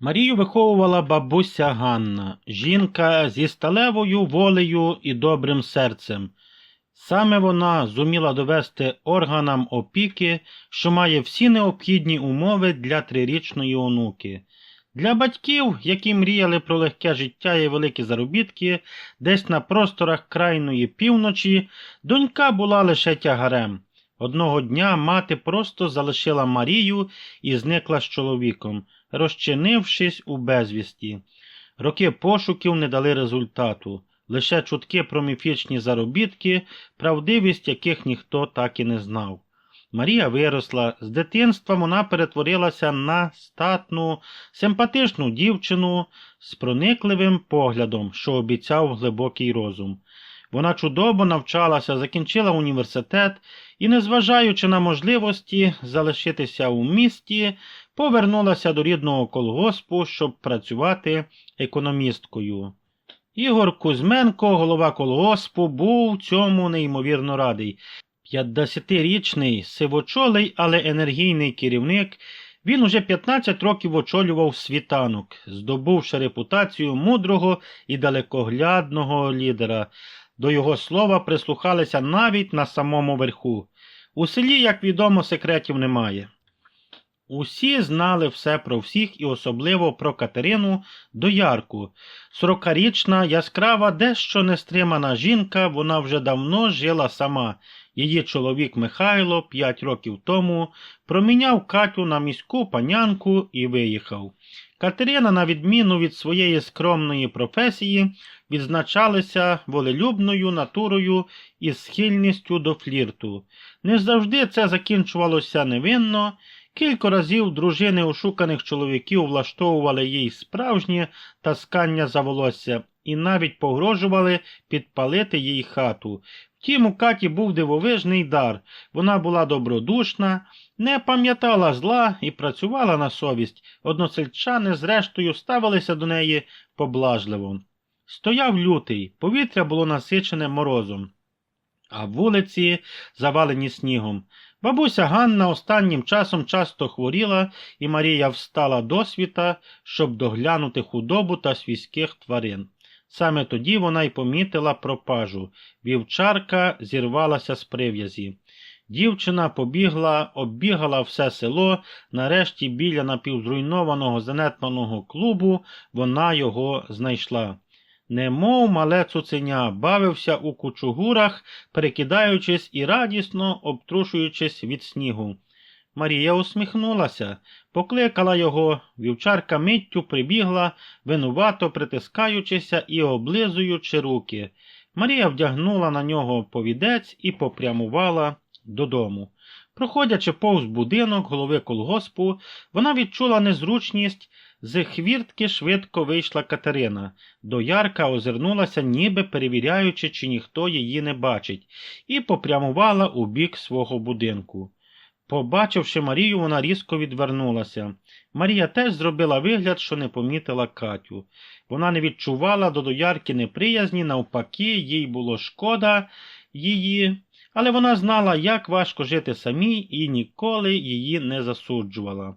Марію виховувала бабуся Ганна, жінка зі сталевою волею і добрим серцем. Саме вона зуміла довести органам опіки, що має всі необхідні умови для трирічної онуки. Для батьків, які мріяли про легке життя і великі заробітки, десь на просторах крайної півночі, донька була лише тягарем. Одного дня мати просто залишила Марію і зникла з чоловіком, розчинившись у безвісті. Роки пошуків не дали результату, лише чутки про міфічні заробітки, правдивість яких ніхто так і не знав. Марія виросла, з дитинства вона перетворилася на статну, симпатичну дівчину з проникливим поглядом, що обіцяв глибокий розум. Вона чудово навчалася, закінчила університет і, незважаючи на можливості залишитися у місті, повернулася до рідного колгоспу, щоб працювати економісткою. Ігор Кузьменко, голова колгоспу, був цьому неймовірно радий. П'ятдесятирічний, сивочолий, але енергійний керівник, він уже 15 років очолював світанок, здобувши репутацію мудрого і далекоглядного лідера. До його слова прислухалися навіть на самому верху. У селі, як відомо, секретів немає. Усі знали все про всіх і особливо про Катерину Доярку. Сорокарічна, яскрава, дещо нестримана жінка, вона вже давно жила сама. Її чоловік Михайло п'ять років тому проміняв Катю на міську панянку і виїхав. Катерина, на відміну від своєї скромної професії, відзначалася волелюбною натурою і схильністю до флірту. Не завжди це закінчувалося невинно. Кілька разів дружини ошуканих чоловіків влаштовували їй справжнє таскання за волосся і навіть погрожували підпалити їй хату. Втім, у Каті був дивовижний дар. Вона була добродушна, не пам'ятала зла і працювала на совість. Односельчани, зрештою, ставилися до неї поблажливо. Стояв лютий, повітря було насичене морозом, а вулиці завалені снігом. Бабуся Ганна останнім часом часто хворіла, і Марія встала до світа, щоб доглянути худобу та свійських тварин. Саме тоді вона й помітила пропажу. Вівчарка зірвалася з прив'язі. Дівчина побігла, оббігала все село, нарешті біля напівзруйнованого занедбаного клубу вона його знайшла. Немов мале цуценя, бавився у кучугурах, перекидаючись і радісно обтрушуючись від снігу. Марія усміхнулася, покликала його, вівчарка миттю прибігла, винувато притискаючися і облизуючи руки. Марія вдягнула на нього повідець і попрямувала додому. Проходячи повз будинок голови колгоспу, вона відчула незручність. З хвіртки швидко вийшла Катерина. Доярка озирнулася, ніби перевіряючи, чи ніхто її не бачить, і попрямувала у бік свого будинку. Побачивши Марію, вона різко відвернулася. Марія теж зробила вигляд, що не помітила Катю. Вона не відчувала до доярки неприязні, навпаки, їй було шкода її, але вона знала, як важко жити самій і ніколи її не засуджувала.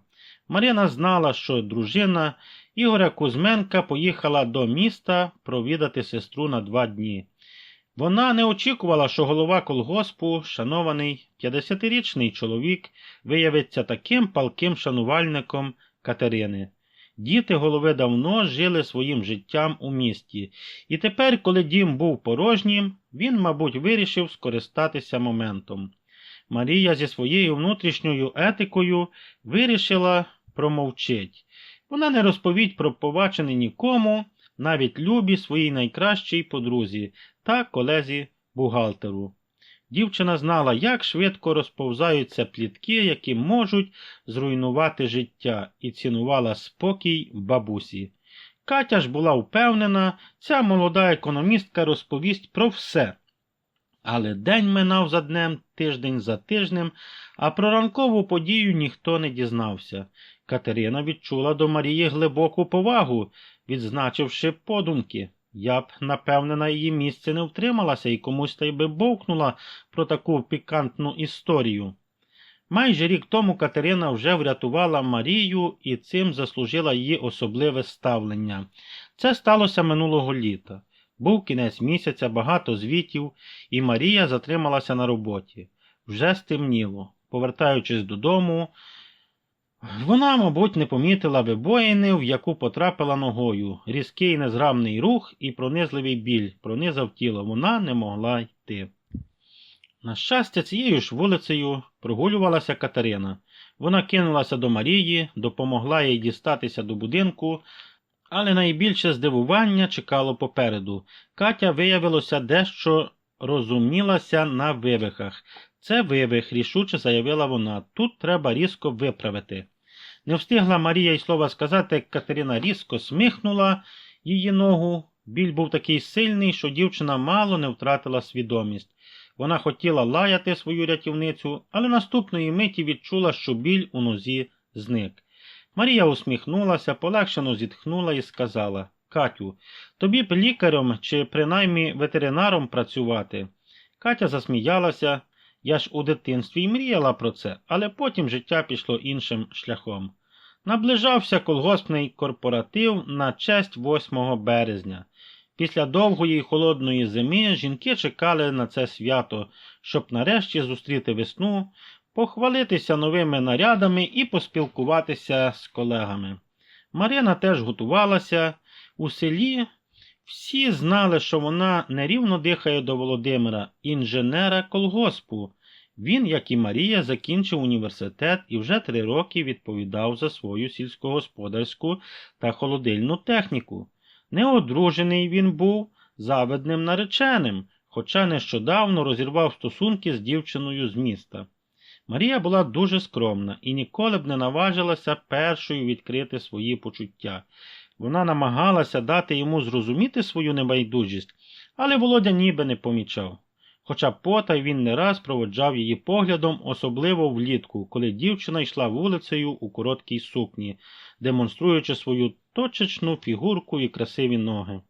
Марина знала, що дружина Ігоря Кузьменка поїхала до міста провідати сестру на два дні. Вона не очікувала, що голова колгоспу, шанований 50-річний чоловік, виявиться таким палким шанувальником Катерини. Діти голови давно жили своїм життям у місті, і тепер, коли дім був порожнім, він, мабуть, вирішив скористатися моментом. Марія зі своєю внутрішньою етикою вирішила промовчить. Вона не розповідь про побачене нікому, навіть любі своїй найкращій подрузі та колезі бухгалтеру. Дівчина знала, як швидко розповзаються плітки, які можуть зруйнувати життя, і цінувала спокій бабусі. Катя ж була впевнена, ця молода економістка розповість про все. Але день минав за днем, тиждень за тижнем, а про ранкову подію ніхто не дізнався. Катерина відчула до Марії глибоку повагу, відзначивши подумки. Я б, напевне, на її місці не втрималася і комусь та й би бовкнула про таку пікантну історію. Майже рік тому Катерина вже врятувала Марію і цим заслужила її особливе ставлення. Це сталося минулого літа. Був кінець місяця, багато звітів, і Марія затрималася на роботі. Вже стемніло. Повертаючись додому, вона, мабуть, не помітила вибоїни, в яку потрапила ногою. Різкий незграмний рух і пронизливий біль пронизав тіло. Вона не могла йти. На щастя, цією ж вулицею прогулювалася Катерина. Вона кинулася до Марії, допомогла їй дістатися до будинку, але найбільше здивування чекало попереду. Катя виявилося дещо розумілася на вивихах. Це вивих, рішуче заявила вона. Тут треба різко виправити. Не встигла Марія й слова сказати, як Катерина різко смихнула її ногу. Біль був такий сильний, що дівчина мало не втратила свідомість. Вона хотіла лаяти свою рятівницю, але наступної миті відчула, що біль у нозі зник. Марія усміхнулася, полегшено зітхнула і сказала Катю, тобі б лікарем чи принаймні ветеринаром працювати. Катя засміялася. Я ж у дитинстві й мріяла про це, але потім життя пішло іншим шляхом. Наближався колгоспний корпоратив на честь 8 березня. Після довгої холодної зими жінки чекали на це свято, щоб нарешті зустріти весну, похвалитися новими нарядами і поспілкуватися з колегами. Марина теж готувалася. У селі всі знали, що вона нерівно дихає до Володимира, інженера колгоспу. Він, як і Марія, закінчив університет і вже три роки відповідав за свою сільськогосподарську та холодильну техніку. Неодружений він був завидним нареченим, хоча нещодавно розірвав стосунки з дівчиною з міста. Марія була дуже скромна і ніколи б не наважилася першою відкрити свої почуття. Вона намагалася дати йому зрозуміти свою небайдужість, але Володя ніби не помічав. Хоча потай він не раз проводжав її поглядом, особливо влітку, коли дівчина йшла вулицею у короткій сукні, демонструючи свою точечну фігурку і красиві ноги.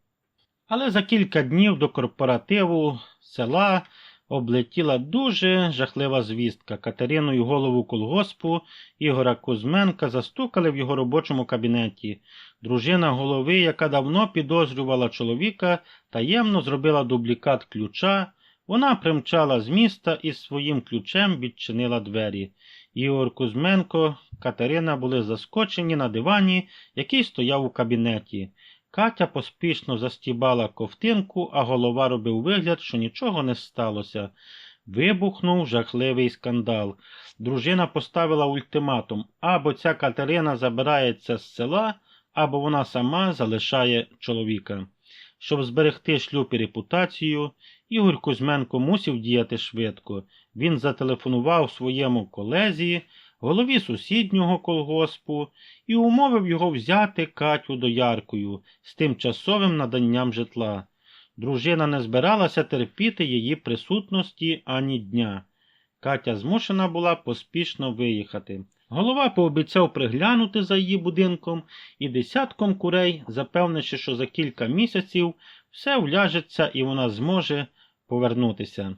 Але за кілька днів до корпоративу села облетіла дуже жахлива звістка. Катериною голову колгоспу Ігора Кузьменка застукали в його робочому кабінеті. Дружина голови, яка давно підозрювала чоловіка, таємно зробила дублікат ключа. Вона примчала з міста і своїм ключем відчинила двері. Ігор Кузьменко, Катерина були заскочені на дивані, який стояв у кабінеті. Катя поспішно застібала ковтинку, а голова робив вигляд, що нічого не сталося. Вибухнув жахливий скандал. Дружина поставила ультиматум або ця Катерина забирається з села, або вона сама залишає чоловіка. Щоб зберегти шлюб і репутацію, Ігор Кузьменко мусив діяти швидко. Він зателефонував своєму колезі, голові сусіднього колгоспу, і умовив його взяти Катю дояркою з тимчасовим наданням житла. Дружина не збиралася терпіти її присутності ані дня. Катя змушена була поспішно виїхати. Голова пообіцяв приглянути за її будинком і десятком курей, запевнивши, що за кілька місяців все вляжеться і вона зможе повернутися.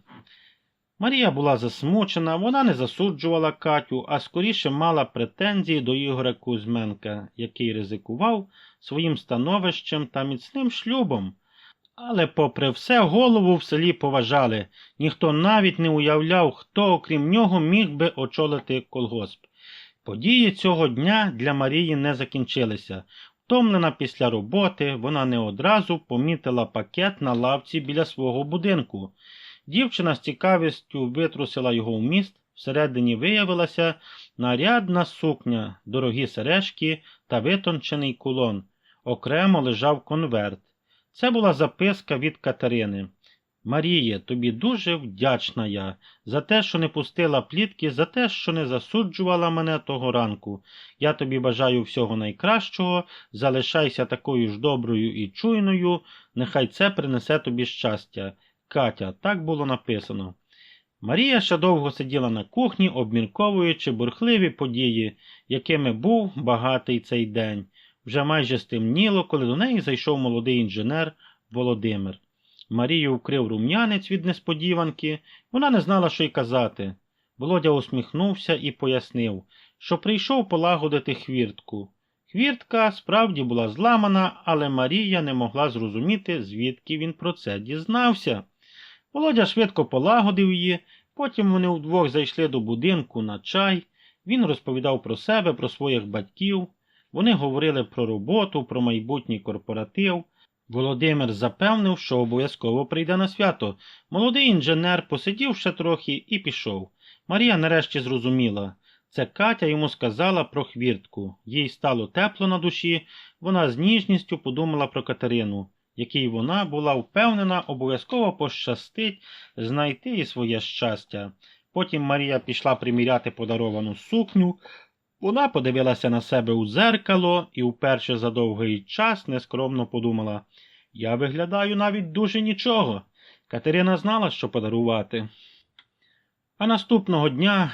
Марія була засмучена, вона не засуджувала Катю, а скоріше мала претензії до Ігоря Кузьменка, який ризикував своїм становищем та міцним шлюбом. Але, попри все, голову в селі поважали, ніхто навіть не уявляв, хто, окрім нього, міг би очолити колгосп. Події цього дня для Марії не закінчилися. Втомлена після роботи, вона не одразу помітила пакет на лавці біля свого будинку. Дівчина з цікавістю витрусила його в міст, всередині виявилася нарядна сукня, дорогі сережки та витончений кулон. Окремо лежав конверт. Це була записка від Катерини. Маріє, тобі дуже вдячна я за те, що не пустила плітки, за те, що не засуджувала мене того ранку. Я тобі бажаю всього найкращого, залишайся такою ж доброю і чуйною, нехай це принесе тобі щастя. Катя, так було написано. Марія ще довго сиділа на кухні, обмірковуючи бурхливі події, якими був багатий цей день. Вже майже стемніло, коли до неї зайшов молодий інженер Володимир. Марію вкрив рум'янець від несподіванки, вона не знала, що й казати. Володя усміхнувся і пояснив, що прийшов полагодити хвіртку. Хвіртка справді була зламана, але Марія не могла зрозуміти, звідки він про це дізнався. Володя швидко полагодив її, потім вони вдвох зайшли до будинку на чай. Він розповідав про себе, про своїх батьків. Вони говорили про роботу, про майбутній корпоратив. Володимир запевнив, що обов'язково прийде на свято. Молодий інженер посидів ще трохи і пішов. Марія нарешті зрозуміла. Це Катя йому сказала про хвіртку. Їй стало тепло на душі, вона з ніжністю подумала про Катерину, якій вона була впевнена, обов'язково пощастить знайти і своє щастя. Потім Марія пішла приміряти подаровану сукню. Вона подивилася на себе у зеркало і вперше за довгий час нескромно подумала Я виглядаю навіть дуже нічого. Катерина знала, що подарувати. А наступного дня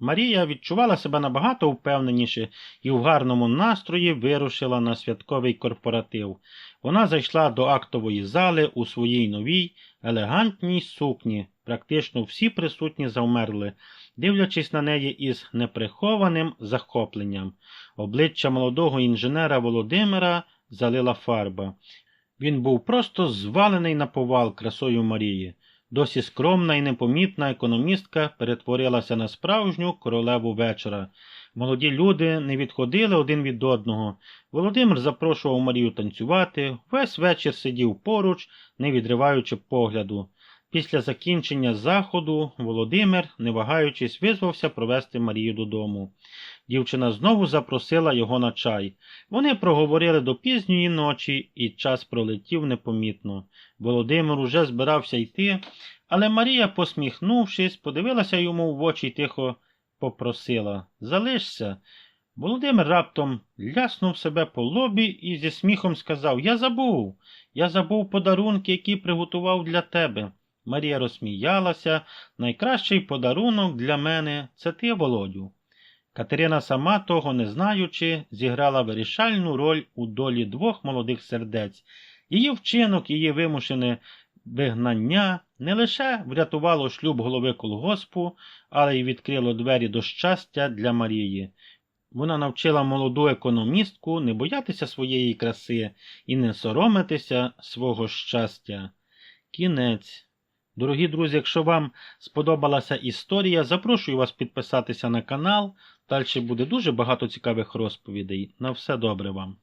Марія відчувала себе набагато впевненіше і в гарному настрої вирушила на святковий корпоратив. Вона зайшла до актової зали у своїй новій, елегантній сукні. Практично всі присутні завмерли, дивлячись на неї із неприхованим захопленням. Обличчя молодого інженера Володимира залила фарба. Він був просто звалений на повал красою Марії. Досі скромна і непомітна економістка перетворилася на справжню королеву вечора. Молоді люди не відходили один від одного. Володимир запрошував Марію танцювати, весь вечір сидів поруч, не відриваючи погляду. Після закінчення заходу Володимир, не вагаючись, визвався провести Марію додому. Дівчина знову запросила його на чай. Вони проговорили до пізньої ночі, і час пролетів непомітно. Володимир уже збирався йти, але Марія, посміхнувшись, подивилася йому в очі й тихо попросила Залишся. Володимир раптом ляснув себе по лобі і зі сміхом сказав Я забув, я забув подарунки, які приготував для тебе. Марія розсміялася. Найкращий подарунок для мене це ти, Володю. Катерина, сама того не знаючи, зіграла вирішальну роль у долі двох молодих сердець. Її вчинок, її вимушене вигнання не лише врятувало шлюб голови колгоспу, але й відкрило двері до щастя для Марії. Вона навчила молоду економістку не боятися своєї краси і не соромитися свого щастя. Кінець. Дорогі друзі, якщо вам сподобалася історія, запрошую вас підписатися на канал. Далі буде дуже багато цікавих розповідей. На все добре вам.